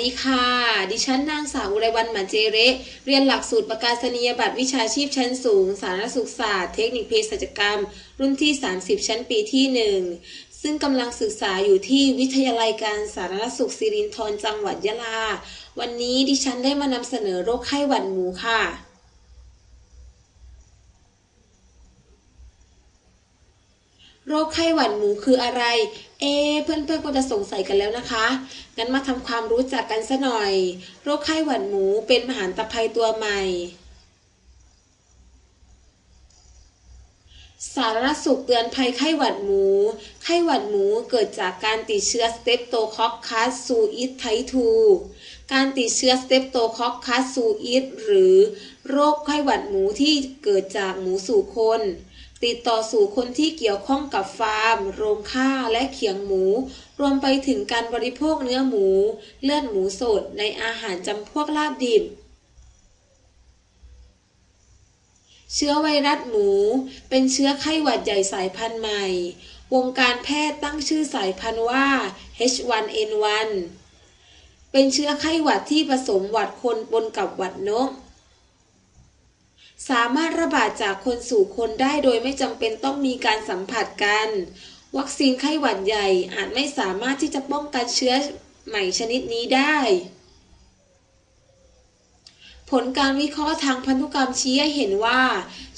ดีค่ะ ดิฉันนางสาวอุไรวันหมันเจเรเรียนหลักสูตรประกาศนียบัตรวิชาชีพชั้นสูง สารสุขศาสตร์ เทคนิคเภสัชกรรม รุ่นที่ 30 ชั้นปีที่ 1 ซึ่งกำลังศึกษาอยู่ที่วิทยาลัยการสารสุขศิรินทรจังหวัดยะลา วันนี้ดิฉันได้มานำเสนอโรคไข้หวัดหมูค่ะ โรคไข้หวัดหมูคืออะไร เอ๊ะเพื่อนๆก็จะสงสัยกันแล้วนะคะ งั้นมาทำความรู้จักกันซะหน่อย โรคไข้หวัดหมูเป็นมหันตภัยตัวใหม่ สาธารณสุขเตือนภัยไข้หวัดหมู ไข้หวัดหมูเกิดจากการติดเชื้อสเตปโตคอคคัสซูอิสไททูการติดเชื้อสเตปโตคอคคัสซูอิสหรือโรคไข้หวัดหมูที่เกิดจากหมูสู่คน ติดต่อสู่คนที่เกี่ยวข้องกับฟาร์ม โรงฆ่าและเขียงหมู รวมไปถึงการบริโภคเนื้อหมู เลือดหมูสดในอาหารจำพวกลาบดิบเชื้อไวรัสหมู เป็นเชื้อไข้หวัดใหญ่สายพันธุ์ใหม่ วงการแพทย์ตั้งชื่อสายพันธุ์ว่า H1N1 เป็นเชื้อไข้หวัดที่ผสมหวัดคนปนกับหวัดนก สามารถระบาดจากคนสู่คนได้โดยไม่จำเป็นต้องมีการสัมผัสกัน วัคซีนไข้หวัดใหญ่อาจไม่สามารถที่จะป้องกันเชื้อใหม่ชนิดนี้ได้ ผลการวิเคราะห์ทางพันธุกรรมชี้ให้เห็นว่า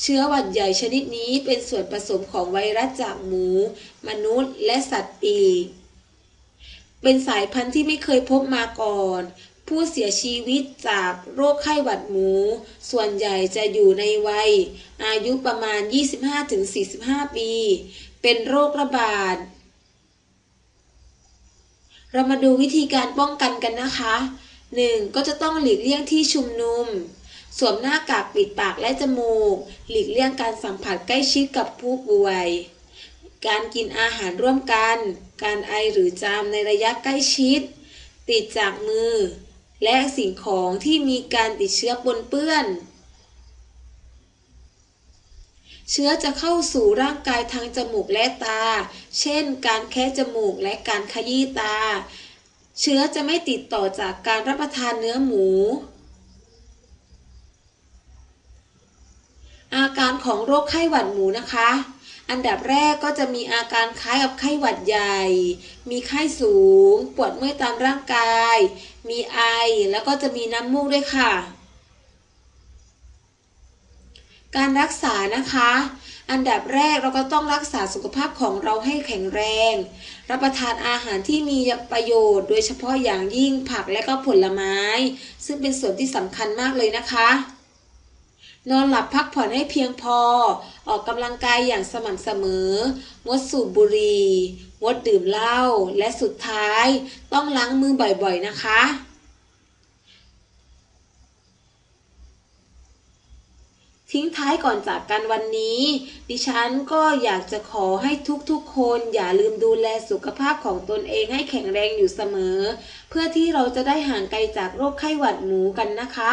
เชื้อหวัดใหญ่ชนิดนี้เป็นส่วนผสมของไวรัสจากหมู มนุษย์ และสัตว์ปีกเป็นสายพันธุ์ที่ไม่เคยพบมาก่อน ผู้เสียชีวิตจากโรคไข้หวัดหมู ส่วนใหญ่จะอยู่ในวัย อายุประมาณ 25-45 ปี เป็นโรคระบาด เรามาดูวิธีการป้องกันกันนะคะ 1. ก็จะต้องหลีกเลี่ยงที่ชุมนุม สวมหน้ากากปิดปากและจมูก หลีกเลี่ยงการสัมผัสใกล้ชิดกับผู้ป่วย การกินอาหารร่วมกัน การไอหรือจามในระยะใกล้ชิดติดจากมือ และสิ่งของที่มีการติดเชื้อปนเปื้อน เชื้อจะเข้าสู่ร่างกายทางจมูกและตา เช่น การแคะจมูกและการขยี้ตา เชื้อจะไม่ติดต่อจากการรับประทานเนื้อหมู อาการของโรคไข้หวัดหมูนะคะ อันดับแรกก็จะมีอาการคล้ายกับไข้หวัดใหญ่ มีไข้สูง ปวดเมื่อยตามร่างกาย มีไอ แล้วก็จะมีน้ำมูกด้วยค่ะ การรักษานะคะ อันดับแรกเราก็ต้องรักษาสุขภาพของเราให้แข็งแรง รับประทานอาหารที่มีประโยชน์ โดยเฉพาะอย่างยิ่งผักและก็ผลไม้ ซึ่งเป็นส่วนที่สำคัญมากเลยนะคะ นอนหลับพักผ่อนให้เพียงพอ ออกกำลังกายอย่างสม่ำเสมอ งดสูบบุหรี่ งดดื่มเหล้า และสุดท้ายต้องล้างมือบ่อยๆนะคะ ทิ้งท้ายก่อนจากกันวันนี้ ดิฉันก็อยากจะขอให้ทุกๆ คนอย่าลืมดูแลสุขภาพของตนเองให้แข็งแรงอยู่เสมอ เพื่อที่เราจะได้ห่างไกลจากโรคไข้หวัดหมูกันนะคะ